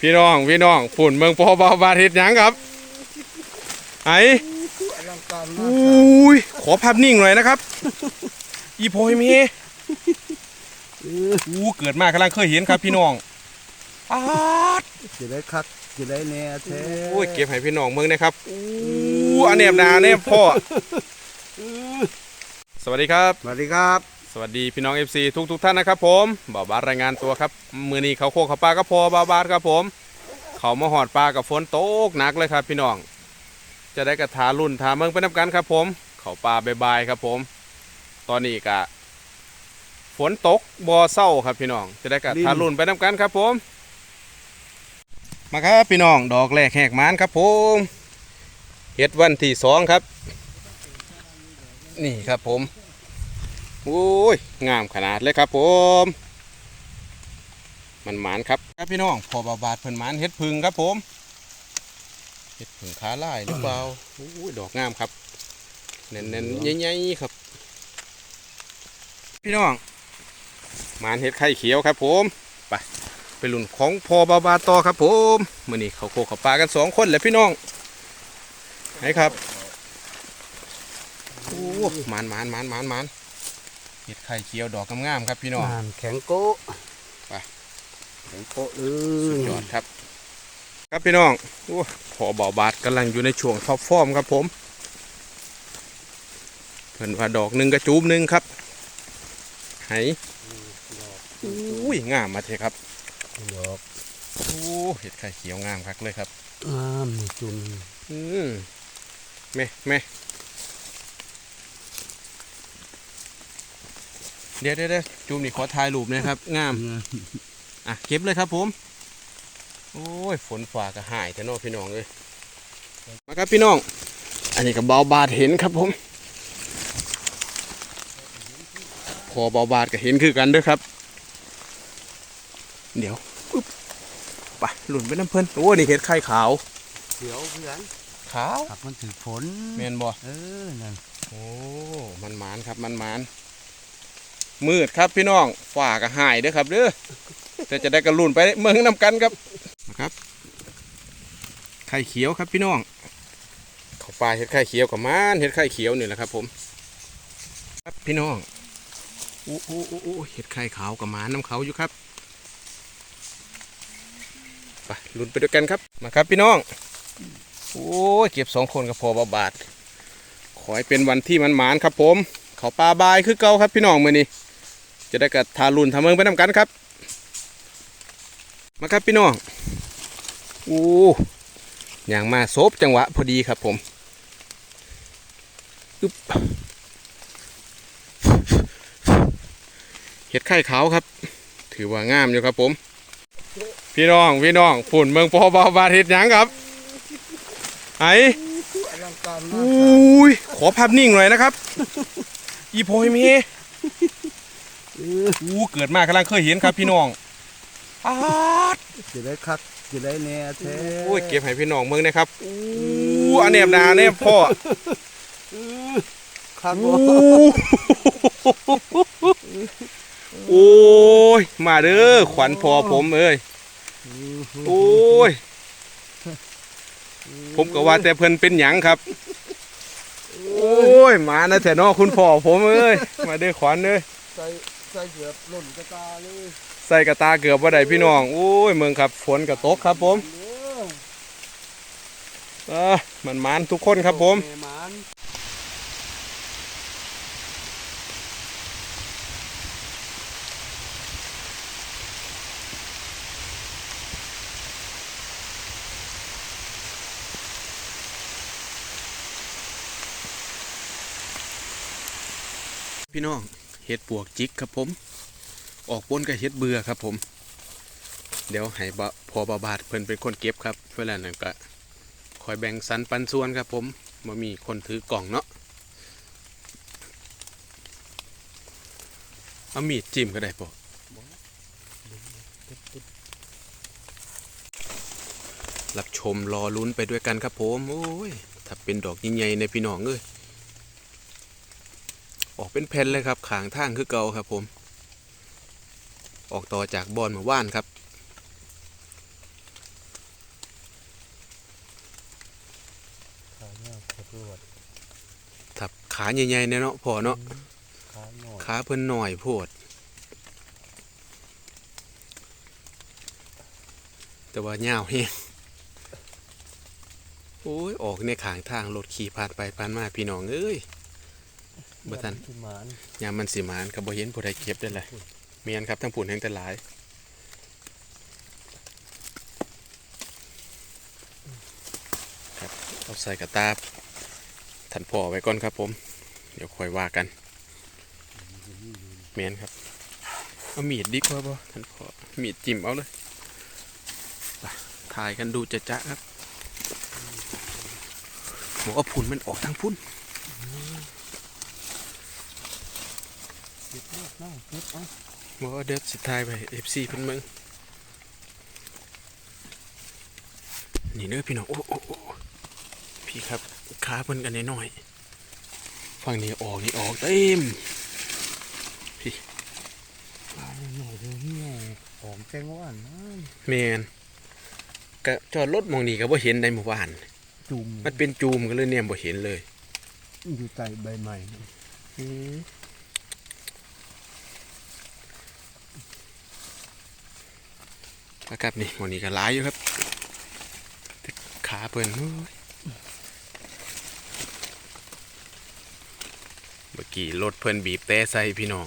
พี่น้องพี่น้องฝุ่นเมืองพอบาบาเฮ็ดหยังครับไออลังการมากอุ้ยขอภาพนิ่งหน่อยนะครับ อีโพยเมอู้เกิดมากกำลังเคยเห็นครับพี่น้องป๊าดจะได้คักจะได้แน่แท้โอ้ยเก็บให้พี่น้องเมืองนะครับอู้อันเนบหนาเนบพ่อสวัสดีครับ สวัสดีครับส วัสดีพี่น้อง FC ทุกทุกๆท่านนะครับผมบ่าวบาสรายงานตัวครับมือนี้เขาโคกเขาปลาก็พอบ่าวบาสครับผม เขามาหอดปลากับฝนตกหนักเลยครับ พี่น้อง จะได้กระทารุ่นทาเมืองไปนับกันครับผม เขาปลาบายๆครับผม ตอนนี้กะฝนตกบ่อเศร้าครับพี่น้อง จะได้กระทารุ่นไปนับกันครับผม มาครับพี่น้องดอกแรกแหกมานครับผมเฮ็ดวันที่สองครับ นี่ครับผม โอ้ยงามขนาดเลยครับผม มันหมานครับครับพี่น้องพอบาบาดเพิ่นหมานเฮ็ดพึ่งครับผมเฮ็ดพึ่งขาลายหรือเปล่าโอ้ยดอกงามครับเน้นๆใหญ่ๆครับ พี่น้องหมานเฮ็ดไข่เขียวครับผมไปไปลุ่นของพอบาบาดต่อครับผมมื้อนี้เขาโคเขาปลากันสองคนแหละพี่น้องไหนครับโอ้หมานหมานหมานหมานหมาน เห็ดไข่เขียวดอกงามๆครับพี่น้องน้ำแข็งโก้ไปแข็งโก้เอสุดอยอดครับ ครับพี่น้องโอ้พอเบาบาดกำลังอยู่ในช่วงท็อปฟอร์มครับผมเพิ่นว่าดอกหนึ่งกระจูบหนึ่งครับไหอุ้ยงามมาเถอะครับดอกโอ้เห็ดไข่เขียวงามครับเลยครับงามนี่จุ่มอืมแม่แม่ เดี๋ยวเดี๋ยวเดี๋ยวจูมนี่ขอถ่ายรูปหนะครับงามอะเก็บเลยครับผม โอ้ยฝนฝ่าก็หายแต่นอกพี่น้องเลยมาครับพี่น้อง อันนี้ก็เบาบาดเห็นครับผมพอเบาบาดก็เห็นคือกันเด้วยครับ เดี๋ยวปึ๊บไปหลุนไปน้ำเพิ่นโอ้นี่เห็ดไข่ขาวเขียวเพื่อนขาวขับมันถือฝนเมนบ่เออนั่นโอ้มันหมานครับมันหมาน มืดครับพี่น้องฝ่าก็หายเด้อครับเด้อแต่จะได้กระลุ่นไปเมืองนำกันครับนะครับ ไข่เขียวครับพี่น้องเขาปลาเห็ดไข่เขียวกับมันเห็ดไข่เขียวนี่แหละครับ ผม ครับพี่น้องโอ้โอ้โอ้เห็ดไข่ขาวกับมันน้ำเขาอยู่ครับไปลุ้นไปด้วยกันครับมาครับพี่น้องโอ้เก็บสองคนกับพอบาบาทขอให้เป็นวันที่มันหมานครับผมเขาปลาบายคือเก่าครับพี่น้องมือนี้ จะได้กับทารุนทาเมืองไปนำกันครับ มาครับพี่น้องโอ้อย่างมาโซบจังหวะพอดีครับผมอึ๊บเห็ดไข่ขาวครับ ถือว่างามอยู่ครับผม พี่น้องพี่น้องฝุ่นเมืองพอบาบาเห็ดหยังครับไออลังการมากอุ้ยขอภาพนิ่งหน่อยนะครับ อีโพยเมเอออู้เกิดมากกำลังเคยเห็นครับพี่น้องป๊าดจะได้คักจะได้แน่แท้โอ้ยเก็บให้พี่น้องเมืองนะครับอู้อันเนบหนาเนบพ่อคักอู้บ่โอ้ยมาเด้อขวัญพอผมเอ้ยโอ้ยผมก็ว่าแต่เพิ่นเป็นหยังครับ โอ้ยมานะแต่นอคุณพ่อผมเอ้ยมาเด้อขวัญเอ้ยใส่ใส่เกือบหล่นกระตาเลยใส่กระตาเกือบว่าได้พี่น้องโอ้ยเมืองครับฝนกระตกครับผมเอเอมันมันทุกคนครับผมพี่น้อง เห็ดปวกจิกครับผม ออกปนกับเห็ดเบื่อครับผม เดี๋ยวให้พอบาบาดเพิ่นเป็นคนเก็บครับเวลานั้นก็คอยแบ่งสรรปันส่วนครับผมมามีคนถือกล่องเนาะเอามีดจิ้มก็ได้ปะรับชมรอลุ้นไปด้วยกันครับผม โอ้ย ถ้าเป็นดอกใหญ่ๆในพี่น้องเอ้ย ออกเป็นแผ่นเลยครับขางท่างคือเก่าครับผม ออกต่อจากบอนหมู่บ้านครับ ขาเนี่ยขวดถับขาใหญ่ๆเนาะพอเนาะขาหน่อยขาเพิ่นหน่อยโพด แต่ว่าเงาเฮงโอ้ย ออกในขางท่างรถขี่ผ่านไปผ่านมาพี่น้องเอ้ย บ่ทันที่หมานยามมันสิมานก็บ่เห็นผู้ใดเก็บได้เลยเมียนครับทั้งผุนแห่งแต่หลายครับเอาใส่กระตาทันพ่อไว้ก่อนครับผม เดี๋ยวค่อยว่ากันเมียนครับ เอามีดดีกว่าบ่ทันพ่อมีดจิ้มเอาเลยไปถ่ายกันดูจะจะครับบอกว่าผุนมันออกทางพุ่นเก็บลูกน้องเก็บเอาบอกว่าเด็ดสิทายไปเอฟซีเพิ่นเมืองนี่เด้อพี่น้องโอ้โอ้โอ้พี่ครับขาเพิ่นกันน้อยๆฝั่งนี้ออกนี่ออกเต็มขาหน่อยเดียวนี่หอมแจ้งว่านนะแมนก็จอดรถหมองนี่ก็บ่เห็นในหมู่บ้านจุ่มมันเป็นจูมก็เลยเนี่ยบ่เห็นเลย อยู่ใต้ใบใหม่นะ นะครับนี่หมองนี้ก็หลายอยู่ครับแต่ขาเพิ่นโอ้ยเมื่อกี้รถเพิ่นบีบแต่ใส่พี่น้อง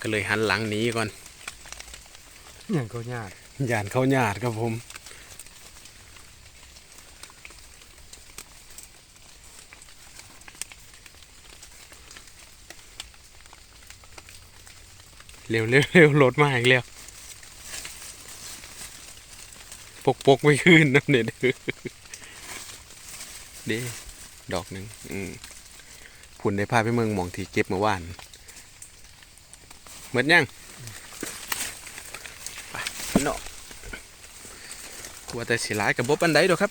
ก็เลยหันหลังหนีก่อนอย่างเขาญาติย่านเขาญาติครับผมเร็วเร็วเร็วรถมาอีกแล้ว ปกปกไม่ขึ้นนะเนี่ยเด้อเด้ดอกหนึ่งอืมผุนได้พาไปเมืองหมองที่เก็บเมื่อวานหมดยังพี่น้องกลัวแต่สิหลายกับบบอันใดดอกครับ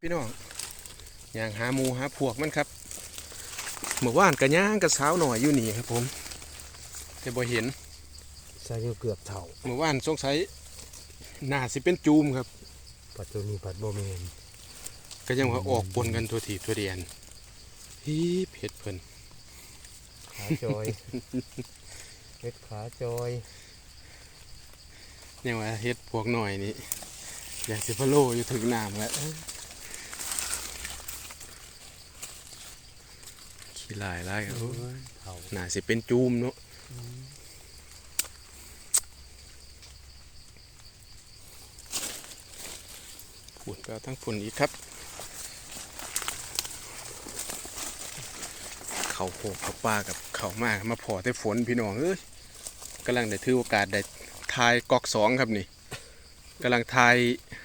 พี่น้องย่างหาหมูหาพวกมันครับเมื่อวานกระย่างกระเช้าหน่อยอยู่นี่ครับผมแต่บ่เห็น ใส่เกือบเท่าเมื่อวานสงสัยน่าสิเป็นจูมครับ ปัจจุบันปัดโบเมนก็ยังว่าออกปนกันตัวถีบตัวเดียนฮีเผ็ดเพิ่นขาจอยเฮ็ดขาจอยยังว่าเฮ็ดพวกหน่อยนี่อยากสิพะโลอยู่ถึงน้ำแล้วขี้ลายลายครับเท่าน่าสิเป็นจูมเนาะ ฝุ่นก็ทั้งฝุ่นอีกครับ เขาโขกเขาป้ากับเขามากมาพอแต่ฝนพี่น้องเอ้ยกำลังได้ถือโอกาสได้ทายกอกสองครับนี่กำลังทาย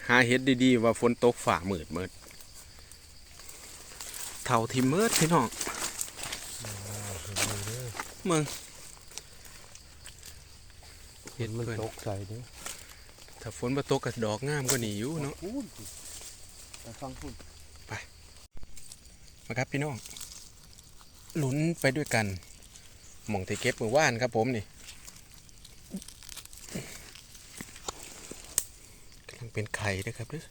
หาเห็ดดีๆ ว่าฝนตกฝ่ามืดมืดเท่าที่มืดพี่น้องเมืองเห็ดมันเพิ่นตกใส่เด้อ ถ้าฝนมาตกกับดอกงามก็หนีอยู่เนาะไปฟังพูดมาครับพี่น้องลุ้นไปด้วยกันหม่องที่เก็บมือว่านครับผมนี่กำลังเป็นไข่ด้วยครับเด้อ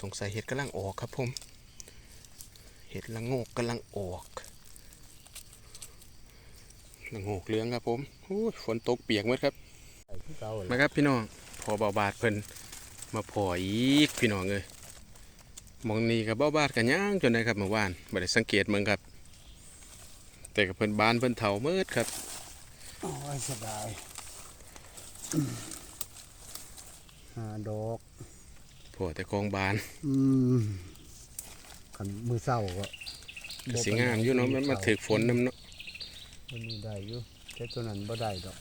สงสัยเห็ดกำลังออกครับผม เห็ดละงกกำลังออกละโงกเหลืองครับผมโอ้ยฝนตกเปียกหมดครับมาครับพี่น้อง พอเบาบาดเพิ่นมาพออีกพี่น้องเลยหมองนี้กับเบาบาดกันย่างจนได้ครับเมื่อวานบ่ได้สังเกตเมืองครับ แต่กับเพิ่นบานเพิ่นเถาเมิดครับโอ้ยสบายหาดอกพอแต่กองบาน อืมขันมือเศร้าก็ก็สิงามอยู่เนาะมันมาถึกฝนน้ำเนาะมันมีได้อยู่แต่ตัวนั้นบ่ได้ดอก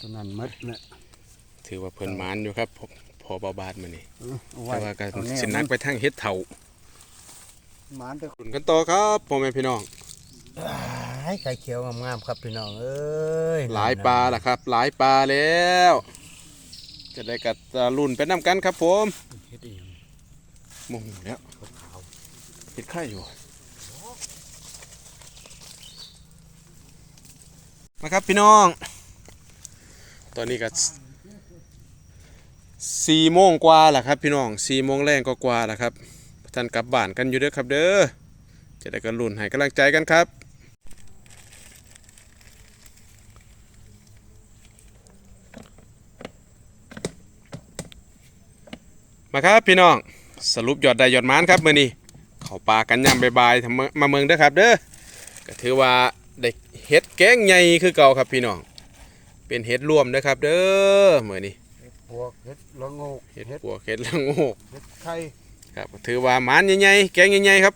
ตัวนั้นหมดเนี่ย ถือว่าเพิ่นหมานอยู่ครับพอพอเบาบาดมานี่เออเอาไว้แต่ว่าก็เอาแน่สินักไปทางเฮ็ดเถาหมานแต่คุนกันต่อครับพ่อแม่พี่น้องให้ไก่เขียวงามๆครับพี่น้องเอ้ยหลายปลาล่ะครับ หลายปลาแล้ว จะได้กัดรุ่นไปนํกันครับผมเฮ็ดอีหยังมงแล้วขาวเห็ดไข่อยู่มาครับพี่น้อง ตอนนี้ก็ สี่โมงกว่าแหละครับพี่น้องสี่โมงแรงก็กว่าแหละครับท่านกลับบ้านกันอยู่เด้อครับเด้อจะได้กันรุ่นให้กำลังใจกันครับมาครับพี่น้องสรุปยอดได้ยอดมานครับมื้อนี้เขาปากันยามบ่ายๆมาเมืองเด้อครับเด้อก็ถือว่าได้เฮ็ดแกงใหญ่คือเก่าครับพี่น้องเป็นเฮ็ดรวมเด้อครับเด้อมื้อนี้ เฮ็ดพวกเฮ็ดละโงกเฮ็ดเฮ็ดปวกเฮ็ดละโงกเฮ็ดไข่ครับก็ถือว่าหมานใหญ่ๆแกงใหญ่ๆครับ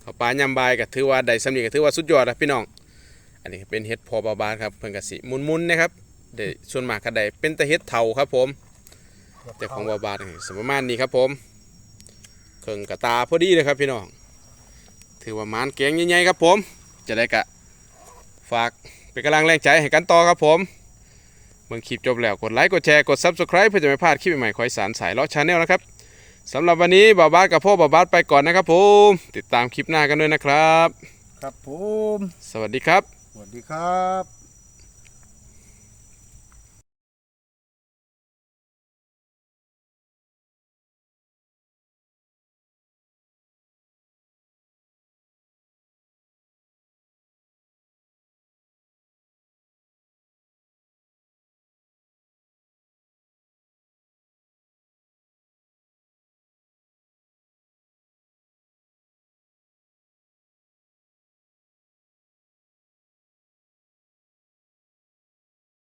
เข้าป่ายามบ่ายก็ถือว่าได้สำนีก็ถือว่าสุดยอดนะพี่น้อง อันนี้เป็นเฮ็ดพอบาบานครับเพิ่นก็สิมุนๆนะครับได้ส่วนมากก็ได้เป็นแต่เฮ็ดเฒ่าครับผมแต่ของบาบาดนี่สมประมาณนี้ครับผมเครื่องกระตาพอดีเลยครับพี่น้อง ถือว่าหมานแกงใหญ่ๆครับผม จะได้กะฝากเป็นกำลังแรงใจให้กันต่อครับผม เมื่อคลิปจบแล้วกดไลค์กดแชร์กด Subscribe เพื่อจะไม่พลาดคลิปใหม่ๆคอยสารสายเลาะชาแนลนะครับสำหรับวันนี้บาบาดกับพ่อบาบาดไปก่อนนะครับผมติดตามคลิปหน้ากันด้วยนะครับ ครับผม สวัสดีครับ สวัสดีครับ